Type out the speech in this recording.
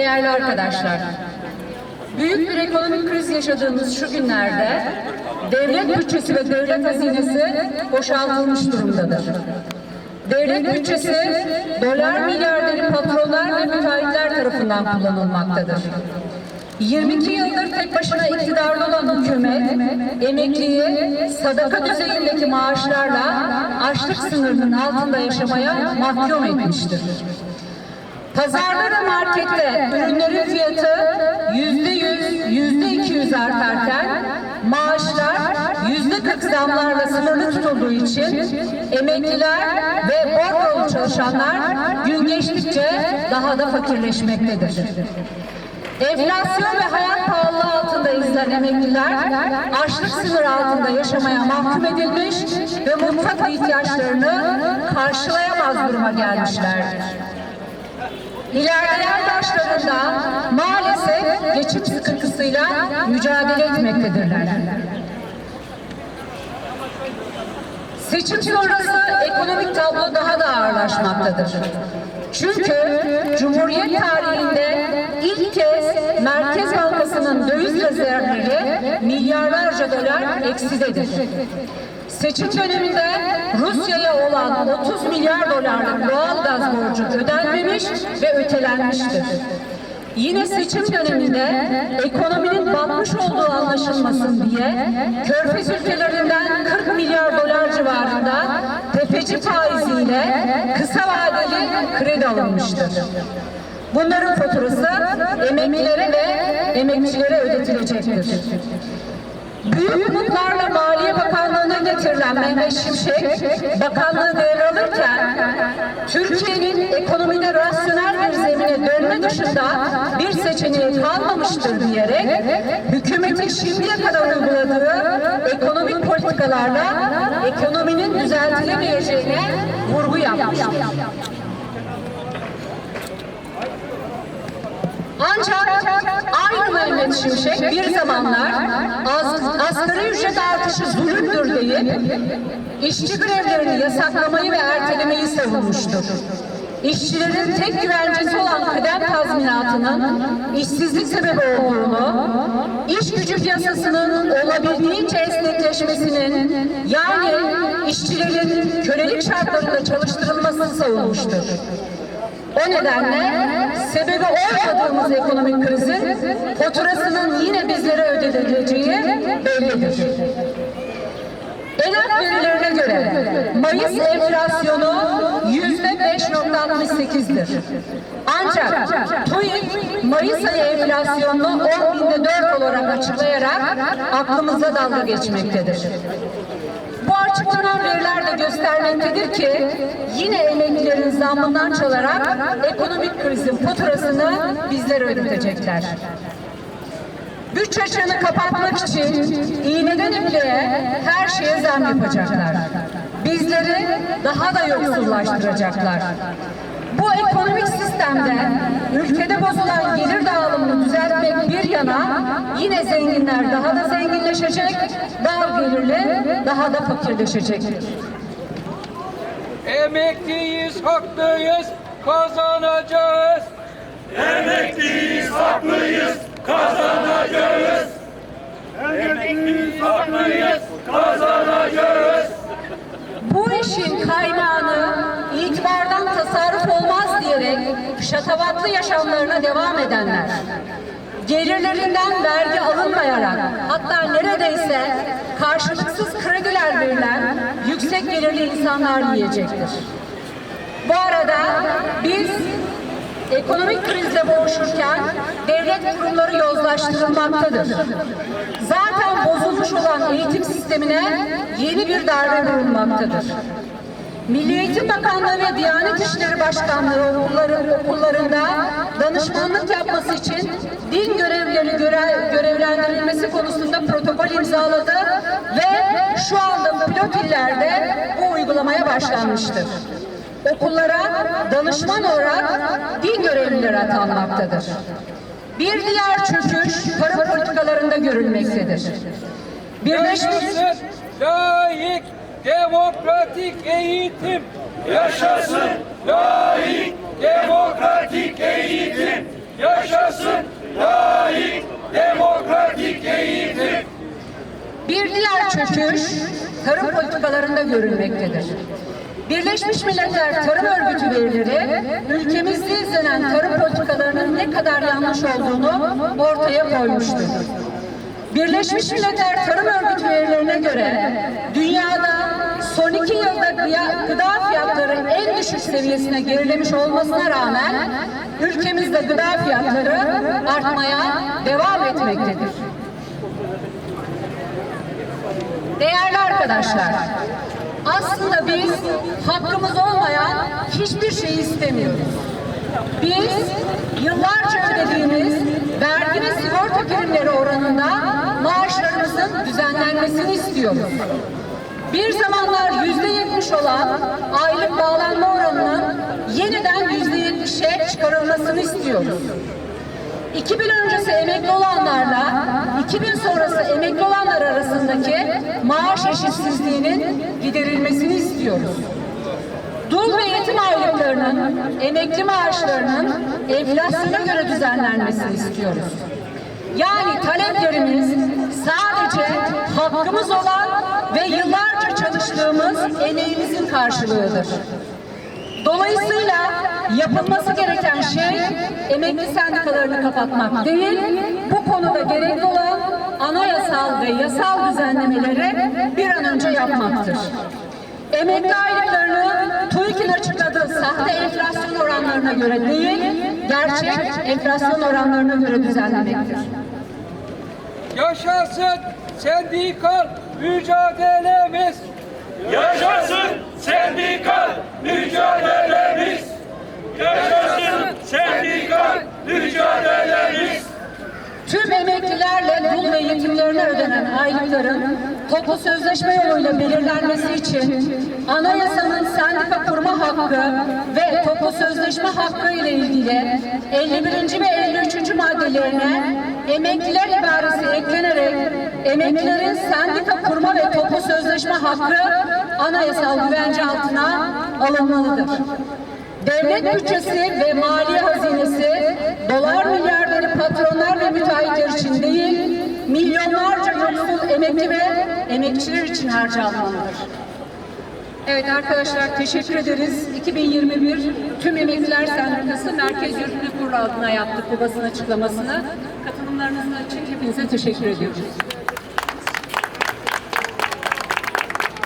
değerli arkadaşlar. Büyük bir ekonomik kriz yaşadığımız şu günlerde devlet bütçesi ve devlet hazinesi boşaltılmış durumdadır. Devlet bütçesi dolar milyarderi patronlar ve müteahhitler tarafından kullanılmaktadır. 22 yıldır tek başına iktidarda olan hükümet, emekliyi sadaka düzeyindeki maaşlarla açlık sınırının altında yaşamaya mahkum etmiştir. Pazarda ve markette ürünlerin fiyatı yüzde yüz, yüzde iki yüz artarken maaşlar yüzde kırk zamlarla sınırlı tutulduğu için emekliler ve bordrolu çalışanlar gün geçtikçe daha da fakirleşmektedir. Enflasyon ve hayat pahalılığı altında izlen emekliler açlık sınırı altında yaşamaya mahkum edilmiş ve mutfak ihtiyaçlarını karşılayamaz duruma gelmişlerdir. İlerleyen yaşlarında maalesef geçim sıkıntısıyla mücadele etmektedirler. Seçim sonrası ekonomik tablo daha da ağırlaşmaktadır. Çünkü Cumhuriyet tarihinde ilk kez Merkez Bankası'nın döviz rezervleri milyarlarca dolar eksidedir. Seçim döneminde Rusya'ya olan 30 milyar dolarlık doğal gaz borcu ödenmemiş ve ötelenmiştir. Yine seçim döneminde ekonominin batmış olduğu anlaşılmasın diye Körfez ülkelerinden 40 milyar dolar civarında tefeci faiziyle kısa vadeli kredi alınmıştır. Bunların faturası emeklilere ve emekçilere ödetilecektir. Büyük umutlarla Maliye Bakanlığı'na getirilen Mehmet Şimşek, bakanlığı devralırken Türkiye'nin ekonomide rasyonel bir zemine dönme dışında bir seçeneği kalmamıştır diyerek hükümetin şimdiye kadar uyguladığı ekonomik politikalarla ekonominin düzeltilemeyeceğine vurgu yapmıştır. Ancak aynı Mehmet Şimşek bir zamanlar az, asgari ücret artışı zulümdür deyip işçi grevlerini yasaklamayı ve ertelemeyi savunmuştur. İşçilerin tek güvencesi olan kıdem tazminatının işsizlik sebebi olduğunu, iş gücü piyasasının olabildiğince esnekleşmesinin yani işçilerin kölelik şartlarında çalıştırılmasını savunmuştur. O nedenle sebebi olmadığımız ekonomik krizin faturasının yine bizlere ödenileceği bellidir. ENAK verilerine göre Mayıs enflasyonu yüzde 5.68'dir. Ancak TÜİK Mayıs ayı enflasyonunu 10 binde 4 olarak açıklayarak aklımıza dalga geçmektedir. Bu açıklanan veriler de göstermektedir ki yine emeklilerin zammından çalarak ekonomik krizin faturasını bizler ödetecekler. Bütçe açığını kapatmak için iğneden ipliğe her şeye zam yapacaklar. Bizleri daha da yoksullaştıracaklar. Bu ekonomik sistemde ülkede bozulan gelir dağılımını düzeltmek bir yana yine zenginler daha da zenginleşecek, dar gelirli daha da fakirleşecektir. Emekliyiz, haklıyız, kazanacağız. Emekliyiz, haklıyız, kazanacağız. Emekliyiz, haklıyız, kazanacağız. Bu işin kaynağını şatavatlı yaşamlarına devam edenler, gelirlerinden vergi alınmayarak hatta neredeyse karşılıksız krediler verilen yüksek gelirli insanlar yiyecektir. Bu arada biz ekonomik krizle boğuşurken devlet kurumları yozlaştırılmaktadır. Zaten bozulmuş olan eğitim sistemine yeni bir darbe vurulmaktadır. Milli Eğitim Bakanlığı ve Diyanet İşleri Başkanlığı okulların, okullarında danışmanlık yapması için din görevlileri görev, görevlendirilmesi konusunda protokol imzaladı ve şu anda pilot illerde bu uygulamaya başlanmıştır okullara danışman olarak din görevlileri atanmaktadır. Bir diğer çöküş para politikalarında görülmektedir. Birleşmiş layık, demokratik eğitim. Yaşasın layık, demokratik eğitim. Yaşasın layık demokratik eğitim. Bir diğer çöküş tarım politikalarında görülmektedir. Birleşmiş Milletler Tarım Örgütü verileri ülkemizde izlenen tarım politikalarının ne kadar yanlış olduğunu ortaya koymuştur. Birleşmiş Milletler Tarım Örgütü verilerine göre dünyada son iki yılda gıda fiyatları en düşük seviyesine gerilemiş olmasına rağmen ülkemizde gıda fiyatları artmaya devam etmektedir. Değerli arkadaşlar, aslında biz hakkımız olmayan hiçbir şey istemiyoruz. Biz yıllarca ödediğimiz vergi ve sigorta primleri oranında maaşlarımızın düzenlenmesini istiyoruz. Bir zamanlar yüzde yetmiş olan aylık bağlanma oranının yeniden yüzde yetmişe çıkarılmasını istiyoruz. 2000 öncesi emekli olanlarla 2000 sonrası emekli olanlar arasındaki maaş eşitsizliğinin giderilmesini istiyoruz. Dul ve yetim aylıklarının, emekli maaşlarının enflasyona göre düzenlenmesini istiyoruz. Yani taleplerimiz sadece hakkımız olan ve yıllarca çalıştığımız emeğimizin karşılığıdır. Dolayısıyla yapılması gereken şey emekli sendikalarını kapatmak değil, bu konuda gerekli olan anayasal ve yasal düzenlemeleri bir an önce yapmaktır. Emekli aylıklarını TÜİK'in açıkladığı sahte enflasyon oranlarına göre değil, gerçek enflasyon oranlarına göre düzenlemektir. Yaşasın sendikal mücadelemiz. Yaşasın sendikal mücadelemiz. Yaşasın sendikal mücadelemiz. Tüm emeklilerle dul ve yetimlerine ödenen aylıkların toplu sözleşme yoluyla belirlenmesi için anayasanın sendika kurma hakkı ve toplu sözleşme hakkı ile ilgili 51. ve 53. maddelerine emekliler ibaresi eklenerek emeklilerin sendika kurma ve toplu sözleşme hakkı anayasal güvence altına alınmalıdır. Devlet bütçesi ve mali hazinesi dolar milyarları patronlar ve müteahhitler için değil, milyonlarca yoksul emekli ve emekçiler için harcanmalıdır. Evet arkadaşlar teşekkür ederiz. 2021 Tüm Emekliler Sendikası Merkez Yürütme Kurulu adına yaptık bu basın açıklamasını. Katılımlarınız için hepinize teşekkür ediyoruz.